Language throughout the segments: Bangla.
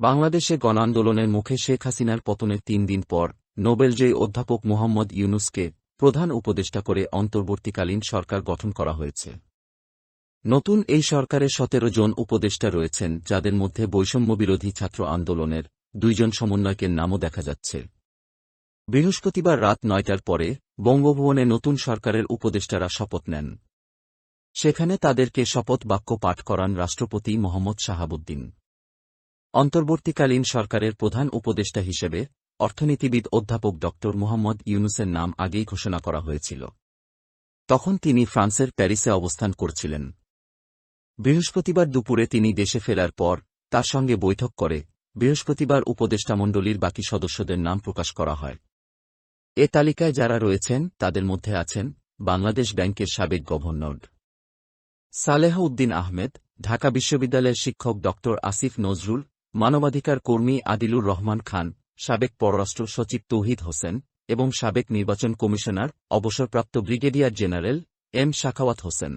বাংলাদেশে গণআন্দোলনের মুখে শেখ হাসিনার পতনের তিন দিন পর নোবেলজয়ী অধ্যাপক মোহাম্মদ ইউনুসকে প্রধান উপদেষ্টা করে অন্তর্বর্তীকালীন সরকার গঠন করা হয়েছে। নতুন এই সরকারে সতেরো জন উপদেষ্টা রয়েছেন, যাদের মধ্যে বৈষম্যবিরোধী ছাত্র আন্দোলনের দুইজন সমন্বয়কের নামও দেখা যাচ্ছে। বৃহস্পতিবার রাত নয়টার পরে বঙ্গভবনে নতুন সরকারের উপদেষ্টারা শপথ নেন। সেখানে তাদেরকে শপথ বাক্য পাঠ করান রাষ্ট্রপতি মোহাম্মদ শাহাবুদ্দিন। অন্তর্বর্তীকালীন সরকারের প্রধান উপদেষ্টা হিসেবে অর্থনীতিবিদ অধ্যাপক ড. মোহাম্মদ ইউনুসের নাম আগেই ঘোষণা করা হয়েছিল। তখন তিনি ফ্রান্সের প্যারিসে অবস্থান করছিলেন। বৃহস্পতিবার দুপুরে তিনি দেশে ফেরার পর তার সঙ্গে বৈঠক করে বৃহস্পতিবার উপদেষ্টামণ্ডলীর বাকি সদস্যদের নাম প্রকাশ করা হয়। এ তালিকায় যারা রয়েছেন, তাদের মধ্যে আছেন বাংলাদেশ ব্যাংকের সাবেক গভর্নর সালেহ উদ্দিন আহমেদ, ঢাকা বিশ্ববিদ্যালয়ের শিক্ষক ড. আসিফ নজরুল মানবাধিকার কর্মী আদিলুর রহমান খান, সাবেক পররাষ্ট্র সচিব তৌহিদ হোসেন এবং সাবেক নির্বাচন কমিশনার, অবসরপ্রাপ্ত brigadier general M Shakhawat Hossain.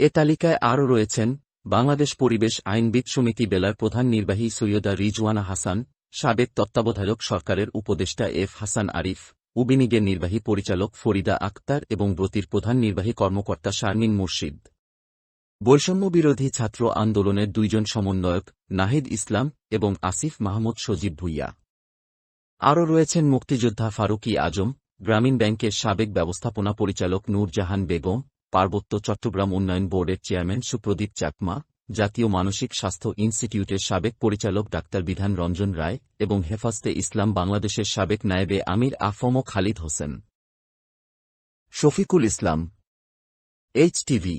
এ তালিকায় আরও রয়েছেন, বাংলাদেশ পরিবেশ আইনবিদ সমিতি বেলার প্রধান নির্বাহী সৈয়দা রিজওয়ানা হাসান, সাবেক তত্ত্বাবধায়ক সরকারের উপদেষ্টা এফ হাসান আরিফ, উবিনিগের নির্বাহী পরিচালক ফরিদা আক্তার এবং ব্রতির প্রধান নির্বাহী কর্মকর্তা শারমিন মুর্শিদ। বৈষম্যবিরোধী ছাত্র আন্দোলনের দুইজন সমন্বয়ক, নাহিদ ইসলাম এবং আসিফ মাহমুদ সজীব ভুইয়া। আরও রয়েছেন মুক্তিযোদ্ধা ফারুকি আজম, গ্রামীণ ব্যাংকের সাবেক ব্যবস্থাপনা পরিচালক নূরজাহান বেগম, পার্বত্য চট্টগ্রাম উন্নয়ন বোর্ডের চেয়ারম্যান সুপ্রদীপ চাকমা, জাতীয় মানসিক স্বাস্থ্য ইনস্টিটিউটের সাবেক পরিচালক ডাক্তার বিধান রঞ্জন রায় এবং হেফাজতে ইসলাম বাংলাদেশের সাবেক নায়েবে আমির আফম খালিদ হোসেন। শফিকুল ইসলাম এইচটিভি